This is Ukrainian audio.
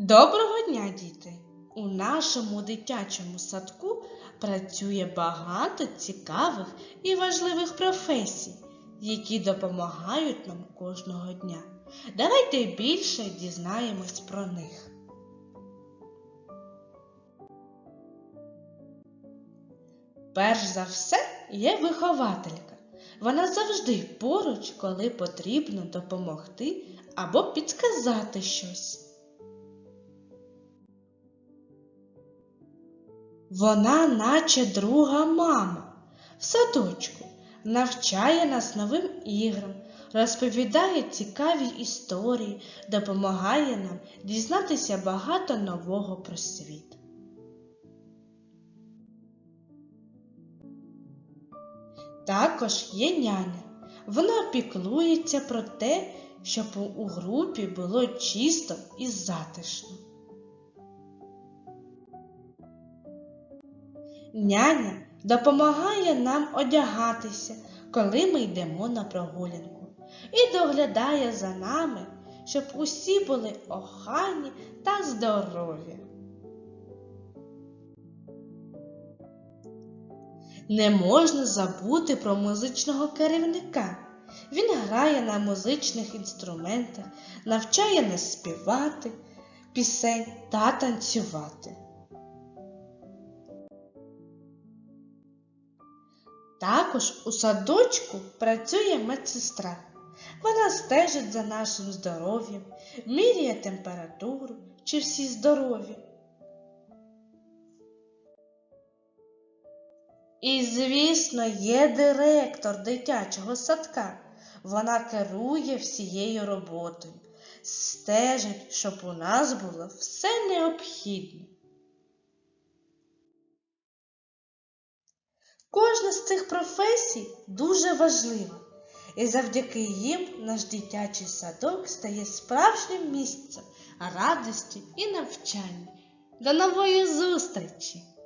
Доброго дня, діти! У нашому дитячому садку працює багато цікавих і важливих професій, які допомагають нам кожного дня. Давайте більше дізнаємось про них. Перш за все є вихователька. Вона завжди поруч, коли потрібно допомогти або підказати щось. Вона, наче друга мама, в садочку, навчає нас новим іграм, розповідає цікаві історії, допомагає нам дізнатися багато нового про світ. Також є няня. Вона піклується про те, щоб у групі було чисто і затишно. Няня допомагає нам одягатися, коли ми йдемо на прогулянку, і доглядає за нами, щоб усі були охайні та здорові. Не можна забути про музичного керівника. Він грає на музичних інструментах, навчає нас співати, пісень та танцювати. Також у садочку працює медсестра. Вона стежить за нашим здоров'ям, міряє температуру, чи всі здорові. І, звісно, є директор дитячого садка. Вона керує всією роботою, стежить, щоб у нас було все необхідне. Кожна з цих професій дуже важлива, і завдяки їм наш дитячий садок стає справжнім місцем радості і навчання. До нової зустрічі!